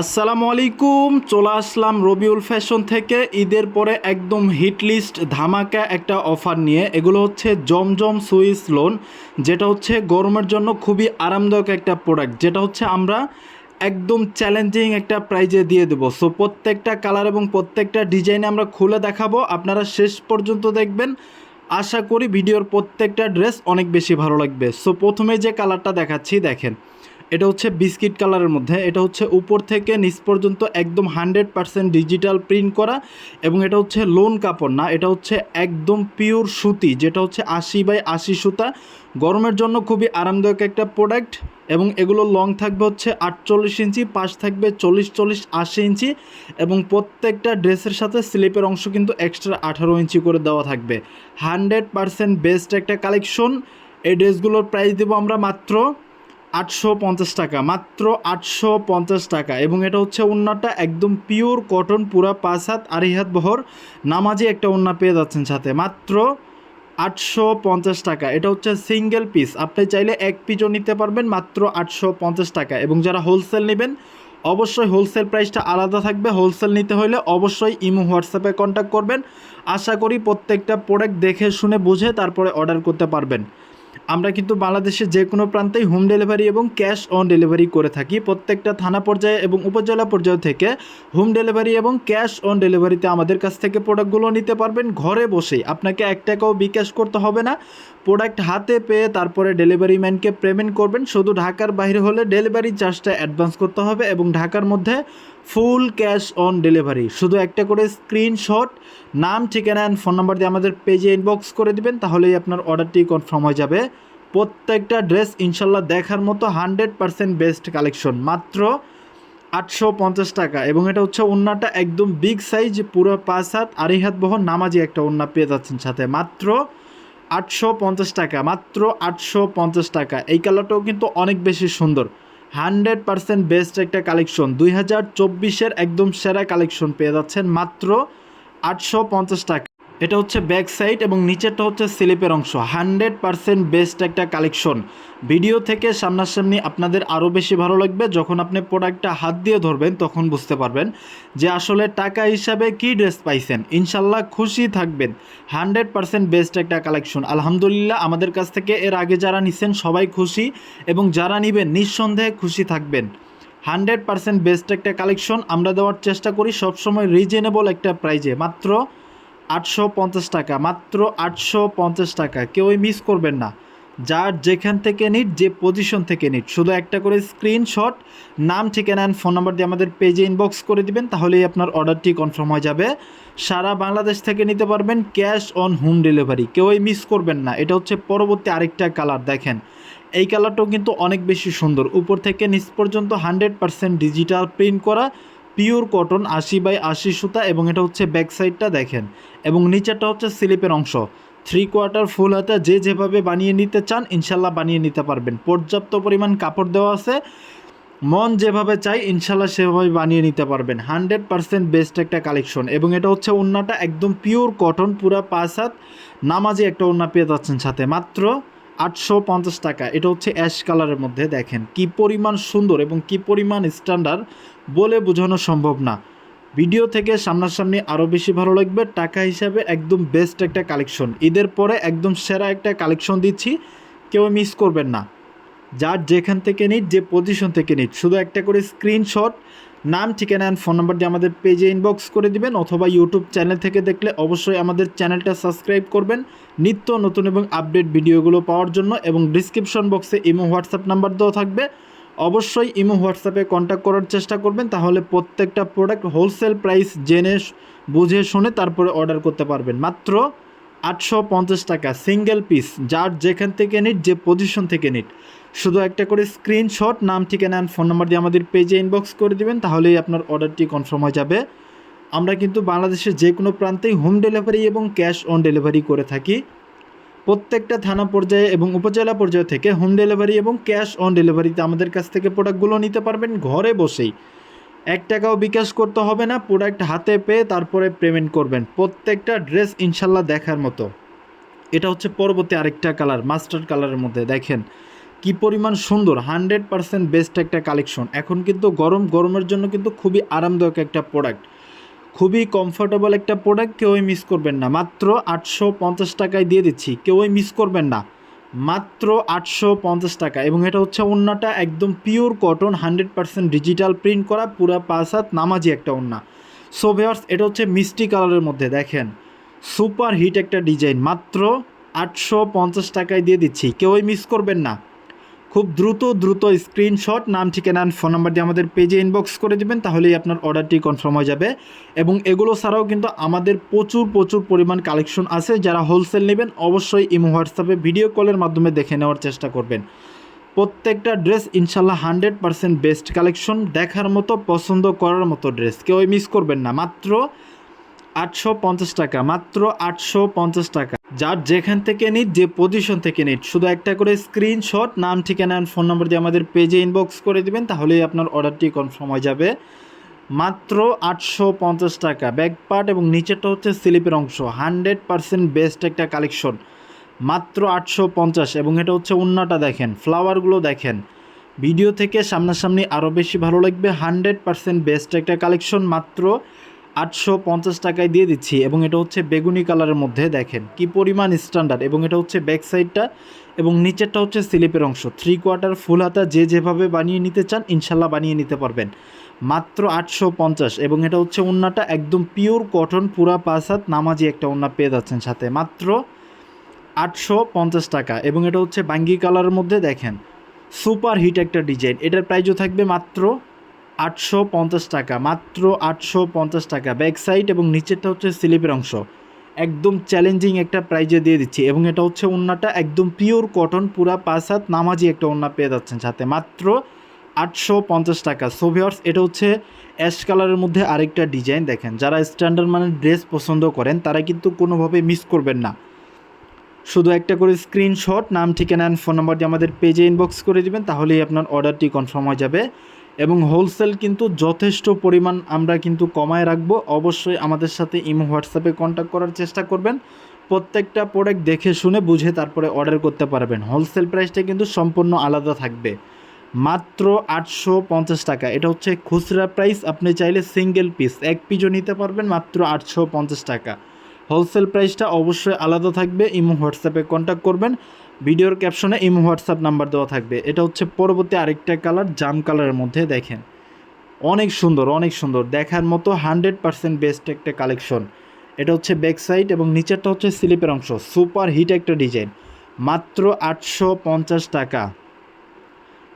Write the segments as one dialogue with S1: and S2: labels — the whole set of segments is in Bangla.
S1: আসসালামু আলাইকুম, চলে আসলাম রবিউল ফ্যাশন থেকে। ঈদের পরে একদম হিট লিস্ট, ধামাকা একটা অফার নিয়ে। এগুলো হচ্ছে জমজম সুইস লোন, যেটা হচ্ছে গরমের জন্য খুবই আরামদায়ক একটা প্রোডাক্ট যেটা হচ্ছে আমরা একদম চ্যালেঞ্জিং একটা প্রাইজে দিয়ে দেবো। সো প্রত্যেকটা কালার এবং প্রত্যেকটা ডিজাইনে আমরা খুলে দেখাবো। আপনারা শেষ পর্যন্ত দেখবেন। আশা করি ভিডিওর প্রত্যেকটা ড্রেস অনেক বেশি ভালো লাগবে। সো প্রথমে যে কালারটা দেখাচ্ছি, দেখেন। এটা হচ্ছে বিস্কিট কালারের মধ্যে। এটা হচ্ছে উপর থেকে নিচ পর্যন্ত একদম হান্ড্রেড পারসেন্ট ডিজিটাল প্রিন্ট করা এবং এটা হচ্ছে লোন কাপড় না, এটা হচ্ছে একদম পিওর সুতি, যেটা হচ্ছে আশি বাই আশি সুতা। গরমের জন্য খুবই আরামদায়ক একটা প্রোডাক্ট এবং এগুলো লং থাকবে হচ্ছে আটচল্লিশ ইঞ্চি, পাশ থাকবে চল্লিশ চল্লিশ আশি ইঞ্চি এবং প্রত্যেকটা ড্রেসের সাথে স্লিপের অংশ কিন্তু এক্সট্রা আঠারো ইঞ্চি করে দেওয়া থাকবে। হান্ড্রেড পারসেন্ট বেস্ট একটা কালেকশন। এই ড্রেসগুলোর প্রাইস দেবো আমরা মাত্র আটশো পঞ্চাশ টাকা, মাত্র আটশো পঞ্চাশ টাকা এবং এটা হচ্ছে ওন্নাটা একদম পিওর কটন পুরা পাঁচ হাত, আড়াই হাত বহর। নামাজি একটা ওন্না পেয়ে যাচ্ছেন সাথে, মাত্র আটশো পঞ্চাশ টাকা। এটা হচ্ছে সিঙ্গেল পিস আপনি চাইলে এক পিসও নিতে পারবেন, মাত্র আটশো পঞ্চাশ টাকা এবং যারা হোলসেল নেবেন, অবশ্যই হোলসেল প্রাইসটা আলাদা থাকবে। হোলসেল নিতে হলে অবশ্যই ইমো হোয়াটসঅ্যাপে কন্ট্যাক্ট করবেন। আশা করি প্রত্যেকটা প্রোডাক্ট দেখে, শুনে, বুঝে তারপরে অর্ডার করতে পারবেন। আমরা কিন্তু বাংলাদেশের যে কোনো প্রান্তেই হোম ডেলিভারি এবং ক্যাশ অন ডেলিভারি করে থাকি। প্রত্যেকটা থানা পর্যায়ে এবং উপজেলা পর্যায় থেকে হোম ডেলিভারি এবং ক্যাশ অন ডেলিভারিতে আমাদের কাছ থেকে প্রোডাক্টগুলো নিতে পারবেন ঘরে বসেই। আপনাকে এক টাকাও বিকাশ করতে হবে না। প্রোডাক্ট হাতে পেয়ে তারপরে ডেলিভারি ম্যানকে পেমেন্ট করবেন। শুধু ঢাকার বাইরে হলে ডেলিভারি চার্জটা অ্যাডভান্স করতে হবে এবং ঢাকার মধ্যে ফুল ক্যাশ অন ডেলিভারি। শুধু একটা করে স্ক্রিনশট, নাম, ঠিকানা অ্যান্ড ফোন নাম্বার দিয়ে আমাদের পেজে ইনবক্স করে দিবেন, তাহলেই আপনার অর্ডারটি কনফার্ম হয়ে যাবে। প্রত্যেকটা ড্রেস ইনশাল্লাহ দেখার মতো হান্ড্রেড পারসেন্ট বেস্ট কালেকশন। মাত্র আটশো পঞ্চাশ টাকা এবং এটা হচ্ছে ওন্নাটা একদম বিগ সাইজ, পুরো পাঁচ হাত, আড়াই হাত বহর নামাজি একটা ওন্না পেয়ে যাচ্ছেন সাথে। মাত্র আটশো পঞ্চাশ টাকা, মাত্র আটশো পঞ্চাশ টাকা। এই কালারটাও কিন্তু অনেক বেশি সুন্দর। হান্ড্রেড পারসেন্ট বেস্ট একটা কালেকশন। দুই হাজার চব্বিশের একদম সেরা কালেকশন পেয়ে যাচ্ছেন মাত্র আটশো পঞ্চাশ টাকা। এটা হচ্ছে ব্যাক সাইড এবং নিচেরটা হচ্ছে স্লিপের অংশ। হান্ড্রেড পারসেন্ট বেস্ট একটা কালেকশন। ভিডিও থেকে সামনাসামনি আপনাদের আরও বেশি ভালো লাগবে। যখন আপনি প্রোডাক্টটা হাত দিয়ে ধরবেন, তখন বুঝতে পারবেন যে আসলে টাকা হিসাবে কী ড্রেস পাইছেন। ইনশাল্লাহ খুশি থাকবেন। হান্ড্রেড পারসেন্ট বেস্ট একটা কালেকশন। আলহামদুলিল্লাহ, আমাদের কাছ থেকে এর আগে যারা নিছেন, সবাই খুশি এবং যারা নিবেন, নিঃসন্দেহে খুশি থাকবেন। হান্ড্রেড পারসেন্ট বেস্ট একটা কালেকশন। আমরা দেওয়ার চেষ্টা করি সবসময় রিজনেবল একটা প্রাইজে। মাত্র আটশো পঞ্চাশ টাকা, মাত্র আটশো পঞ্চাশ টাকা। কেউই মিস করবেন না। যার যেখান থেকে নিট, যে পজিশন থেকে নিট। শুধু একটা করে স্ক্রিনশট নাম, ঠিকানা অ্যান্ড ফোন নাম্বার দিয়ে আমাদের পেজে ইনবক্স করে দিবেন, তাহলেই আপনার অর্ডারটি কনফার্ম হয়ে যাবে। সারা বাংলাদেশ থেকে নিতে পারবেন ক্যাশ অন হোম ডেলিভারি কেউই মিস করবেন না। এটা হচ্ছে পরবর্তী আরেকটা কালার দেখেন। এই কালারটাও কিন্তু অনেক বেশি সুন্দর। উপর থেকে নিচ পর্যন্ত হান্ড্রেড পারসেন্ট ডিজিটাল প্রিন্ট করা। পিওর কটন আশি বাই আশি সুতা এবং এটা হচ্ছে ব্যাক সাইডটা দেখেন। এবং নিচেরটা হচ্ছে স্লিপের অংশ। থ্রি কোয়ার্টার ফুল হাতে যে যেভাবে বানিয়ে নিতে চান, ইনশাল্লাহ বানিয়ে নিতে পারবেন। পর্যাপ্ত পরিমাণ কাপড় দেওয়া আছে। মন যেভাবে চাই, ইনশাল্লাহ সেভাবে বানিয়ে নিতে পারবেন। হান্ড্রেড পারসেন্ট বেস্ট একটা কালেকশন। এবং এটা হচ্ছে ওন্নাটা একদম পিওর কটন, পুরা পাঁচ হাত। নামাজি একটা ওন্না পেয়ে যাচ্ছেন সাথে। মাত্র আটশো পঞ্চাশ টাকা। এটা হচ্ছে অ্যাশ কালারের মধ্যে, দেখেন। কি পরিমাণ সুন্দর এবং কি পরিমাণ স্ট্যান্ডার্ড বলে বোঝানো সম্ভব না। ভিডিও থেকে সামনাসামনি আরও বেশি ভালো লাগবে। টাকা হিসাবে একদম বেস্ট একটা কালেকশন ঈদের পরে একদম সেরা একটা কালেকশন দিচ্ছি। কেউ মিস করবেন না। যার যেখান থেকে নিট যে পজিশন থেকে নিট শুধু একটা করে স্ক্রিনশট নাম, ঠিকানা ফোন নাম্বার দিয়ে আমাদের পেজে ইনবক্স করে দিবেন অথবা ইউটিউব চ্যানেল থেকে দেখলে অবশ্যই আমাদের চ্যানেলটা সাবস্ক্রাইব করবেন। নিত্য নতুন এবং আপডেট ভিডিওগুলো পাওয়ার জন্য এবং ডিসক্রিপশন বক্সে ইমো হোয়াটসঅ্যাপ নাম্বার দেওয়া থাকবে। অবশ্যই ইমো হোয়াটসঅ্যাপে কন্ট্যাক্ট করার চেষ্টা করবেন, তাহলে প্রত্যেকটা প্রোডাক্ট হোলসেল প্রাইস জেনে, বুঝে, শুনে তারপরে অর্ডার করতে পারবেন। মাত্র আটশো পঞ্চাশ টাকা সিঙ্গেল পিস যার যেখান থেকে নিট, যে পজিশন থেকে নিট। শুধু একটা করে স্ক্রিনশট নাম, ঠিকানা অ্যান্ড ফোন নাম্বার দিয়ে আমাদের পেজে ইনবক্স করে দিবেন, তাহলেই আপনার অর্ডারটি কনফার্ম হয়ে যাবে। আমরা কিন্তু বাংলাদেশের যে কোনো প্রান্তেই হোম ডেলিভারি এবং ক্যাশ অন ডেলিভারি করে থাকি। প্রত্যেকটা থানা পর্যায়ে এবং উপজেলা পর্যায় থেকে হোম ডেলিভারি এবং ক্যাশ অন ডেলিভারিতে আমাদের কাছ থেকে প্রোডাক্টগুলো নিতে পারবেন ঘরে বসেই। এক টাকাও বিকাশ করতে হবে না প্রোডাক্ট হাতে পেয়ে তারপরে পেমেন্ট করবেন। প্রত্যেকটা ড্রেস ইনশাল্লাহ দেখার মতো। এটা হচ্ছে পরবর্তী আরেকটা কালার মাস্টার কালারের মধ্যে। দেখেন, কি পরিমাণ সুন্দর হান্ড্রেড পারসেন্ট বেস্ট একটা কালেকশন এখন কিন্তু গরম, গরমের জন্য কিন্তু খুবই আরামদায়ক একটা প্রোডাক্ট খুবই কমফোর্টেবল একটা প্রোডাক্ট কেউই মিস করবেন না। মাত্র আটশো পঞ্চাশ টাকায় দিয়ে দিচ্ছি, কেউই মিস করবেন না। মাত্র আটশো পঞ্চাশ টাকা এবং এটা হচ্ছে ওন্নাটা একদম pure cotton hundred percent digital print করা, পুরা পাঁচ হাত নামাজি একটা ওন্না। সো ভেয়ার্স এটা হচ্ছে মিষ্টি কালারের মধ্যে, দেখেন। সুপার হিট একটা ডিজাইন মাত্র আটশো পঞ্চাশ টাকায় দিয়ে দিচ্ছি। কেউই মিস করবেন না। খুব দ্রুত দ্রুত স্ক্রিনশট নাম, ঠিকানা ফোন নাম্বার দিয়ে আমাদের পেজে ইনবক্স করে দেবেন, তাহলেই আপনার অর্ডারটি কনফার্ম হয়ে যাবে। এবং এগুলো ছাড়াও কিন্তু আমাদের প্রচুর প্রচুর পরিমাণ কালেকশন আছে, যারা হোলসেল নেবেন, অবশ্যই ইমো, হোয়াটসঅ্যাপে ভিডিও কলের মাধ্যমে দেখে নেওয়ার চেষ্টা করবেন। প্রত্যেকটা ড্রেস ইনশাল্লাহ হান্ড্রেড পারসেন্ট বেস্ট কালেকশন দেখার মতো, পছন্দ করার মতো ড্রেস কেউ মিস করবেন না, মাত্র আটশো পঞ্চাশ টাকা, মাত্র আটশো পঞ্চাশ টাকা। যার যেখান থেকে নিট, যে পজিশন থেকে নিট। শুধু একটা করে স্ক্রিনশট নাম, ঠিকানা and ফোন নম্বর দিয়ে আমাদের পেজে ইনবক্স করে দিবেন, তাহলেই আপনার অর্ডারটি কনফার্ম হয়ে যাবে। মাত্র আটশো পঞ্চাশ টাকা। ব্যাক পার্ট এবং নিচেরটা হচ্ছে স্লিপের অংশ। হান্ড্রেড পারসেন্ট বেস্ট একটা কালেকশন মাত্র আটশো পঞ্চাশ। এবং এটা হচ্ছে উন্নাটা দেখেন। ফ্লাওয়ারগুলো দেখেন। ভিডিও থেকে সামনাসামনি আরও বেশি ভালো লাগবে। হান্ড্রেড পারসেন্ট বেস্ট একটা কালেকশন মাত্র আটশো পঞ্চাশ টাকায় দিয়ে দিচ্ছি এবং এটা হচ্ছে বেগুনি কালারের মধ্যে দেখেন কি পরিমাণ স্ট্যান্ডার্ড এবং এটা হচ্ছে ব্যাক সাইডটা এবং নিচেরটা হচ্ছে স্লিপের অংশ। থ্রি কোয়ার্টার ফুল হাতা যে যেভাবে বানিয়ে নিতে চান ইনশাল্লাহ বানিয়ে নিতে পারবেন। মাত্র আটশো পঞ্চাশ এবং এটা হচ্ছে ওন্নাটা একদম পিওর কটন পুরা পাঁচ হাত, নামাজি একটা ওন্না পেয়ে যাচ্ছেন সাথে। মাত্র আটশো পঞ্চাশ টাকা এবং এটা হচ্ছে বাঙ্গি কালারের মধ্যে দেখেন। সুপার হিট একটা ডিজাইন এটার প্রাইসও থাকবে মাত্র আটশো পঞ্চাশ টাকা, মাত্র আটশো পঞ্চাশ টাকা। ব্যাক সাইড এবং নিচেরটা হচ্ছে স্লিপের অংশ। একদম চ্যালেঞ্জিং একটা প্রাইজে দিয়ে দিচ্ছি। এবং এটা হচ্ছে ওন্নাটা একদম পিওর কটন, পুরা পাঁচ হাত নামাজি একটা ওন্না পেয়ে যাচ্ছেন সাথে। মাত্র আটশো পঞ্চাশ টাকা। সোভিয়ার্স এটা হচ্ছে অ্যাশ কালারের মধ্যে আরেকটা ডিজাইন। দেখেন, যারা স্ট্যান্ডার্ড মানের ড্রেস পছন্দ করেন, তারা কিন্তু কোনোভাবে মিস করবেন না। শুধু একটা করে স্ক্রিনশট নাম, ঠিকানা, and ফোন নাম্বার দিয়ে আমাদের পেজে ইনবক্স করে দিবেন, তাহলেই আপনার অর্ডারটি কনফার্ম হয়ে যাবে। এবং হোলসেল কিন্তু যথেষ্ট পরিমাণ আমরা কিন্তু কমায় রাখব। অবশ্যই আমাদের সাথে ইমো হোয়াটসঅ্যাপে কন্ট্যাক্ট করার চেষ্টা করবেন। প্রত্যেকটা প্রোডাক্ট দেখে শুনে বুঝে তারপরে অর্ডার করতে পারবেন। হোলসেল প্রাইসটা কিন্তু সম্পূর্ণ আলাদা থাকবে। মাত্র আটশো পঞ্চাশ টাকা। এটা হচ্ছে খুচরা প্রাইস আপনি চাইলে সিঙ্গেল পিস এক পিজও নিতে পারবেন মাত্র আটশো পঞ্চাশ টাকা। হোলসেল প্রাইসটা অবশ্যই আলাদা থাকবে। ইমো হোয়াটসঅ্যাপে কন্ট্যাক্ট করবেন। ভিডিওর ক্যাপশনে ইমো হোয়াটসঅ্যাপ নাম্বার দেওয়া থাকবে। এটা হচ্ছে পরবর্তী আরেকটা কালার জাম কালারের মধ্যে দেখেন। অনেক সুন্দর অনেক সুন্দর। দেখার মতো হান্ড্রেড পারসেন্ট বেস্ট একটা কালেকশন এটা হচ্ছে ব্যাক সাইড এবং নিচেরটা হচ্ছে স্লিপের অংশ। সুপার হিট একটা ডিজাইন। মাত্র আটশো পঞ্চাশ টাকা।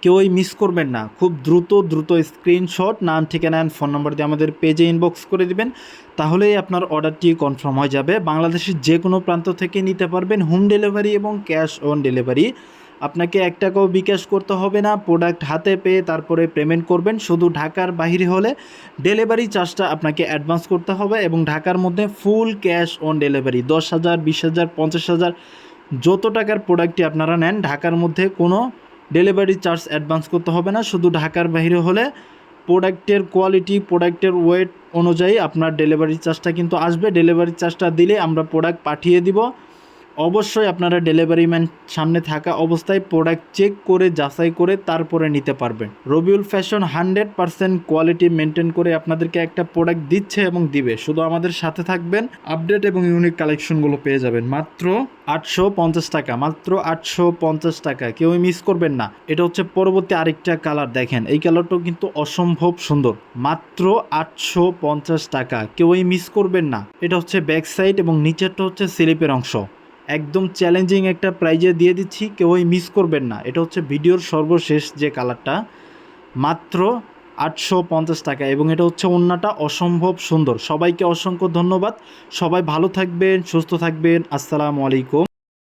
S1: কেউই মিস করবেন না। খুব দ্রুত দ্রুত স্ক্রিনশট নাম, ঠিকানা and ফোন নম্বর দিয়ে আমাদের পেজে ইনবক্স করে দিবেন। তাহলেই আপনার অর্ডারটি কনফার্ম হয়ে যাবে। বাংলাদেশের যে কোনো প্রান্ত থেকে নিতে পারবেন হোম ডেলিভারি এবং ক্যাশ অন ডেলিভারি আপনাকে এক টাকাও বিকাশ করতে হবে না। প্রোডাক্ট হাতে পেয়ে তারপরে পেমেন্ট করবেন। শুধু ঢাকার বাহিরে হলে ডেলিভারি চার্জটা আপনাকে অ্যাডভান্স করতে হবে এবং ঢাকার মধ্যে ফুল ক্যাশ অন ডেলিভারি দশ হাজার, বিশ হাজার, পঞ্চাশ হাজার, যত টাকার প্রোডাক্টটি আপনারা নেন, ঢাকার মধ্যে কোনো ডেলিভারি চার্জ অ্যাডভান্স করতে হবে না, শুধু ঢাকার বাইরে হলে প্রোডাক্টের কোয়ালিটি, প্রোডাক্টের ওয়েট অনুযায়ী আপনার ডেলিভারি চার্জটা কিন্তু আসবে। ডেলিভারি চার্জটা দিলে আমরা প্রোডাক্ট পাঠিয়ে দিব। অবশ্যই আপনারা ডেলিভারি ম্যান সামনে থাকা অবস্থায় প্রোডাক্ট চেক করে, যাচাই করে তারপরে নিতে পারবেন। Rabiul fashion hundred percent quality maintain করে আপনাদেরকে একটা প্রোডাক্ট দিচ্ছে এবং দিবে। শুধু আমাদের সাথে থাকবেন আপডেট এবং ইউনিক কালেকশনগুলো পেয়ে যাবেন। মাত্র আটশো পঞ্চাশ টাকা, মাত্র আটশো পঞ্চাশ টাকা। কেউই মিস করবেন না। এটা হচ্ছে পরবর্তী আরেকটা কালার দেখেন। এই কালারটাও কিন্তু অসম্ভব সুন্দর। মাত্র আটশো পঞ্চাশ টাকা। কেউই মিস করবেন না। এটা হচ্ছে ব্যাক সাইড এবং নিচেরটা হচ্ছে স্লিপের অংশ। একদম চ্যালেঞ্জিং একটা প্রাইজে দিয়ে দিচ্ছি, কেউই মিস করবেন না। এটা হচ্ছে ভিডিওর সর্বশেষ যে কালারটা মাত্র আটশো পঞ্চাশ টাকা এবং এটা হচ্ছে অন্যটা অসম্ভব সুন্দর। সবাইকে অসংখ্য ধন্যবাদ। সবাই ভালো থাকবেন, সুস্থ থাকবেন। আসসালামু আলাইকুম।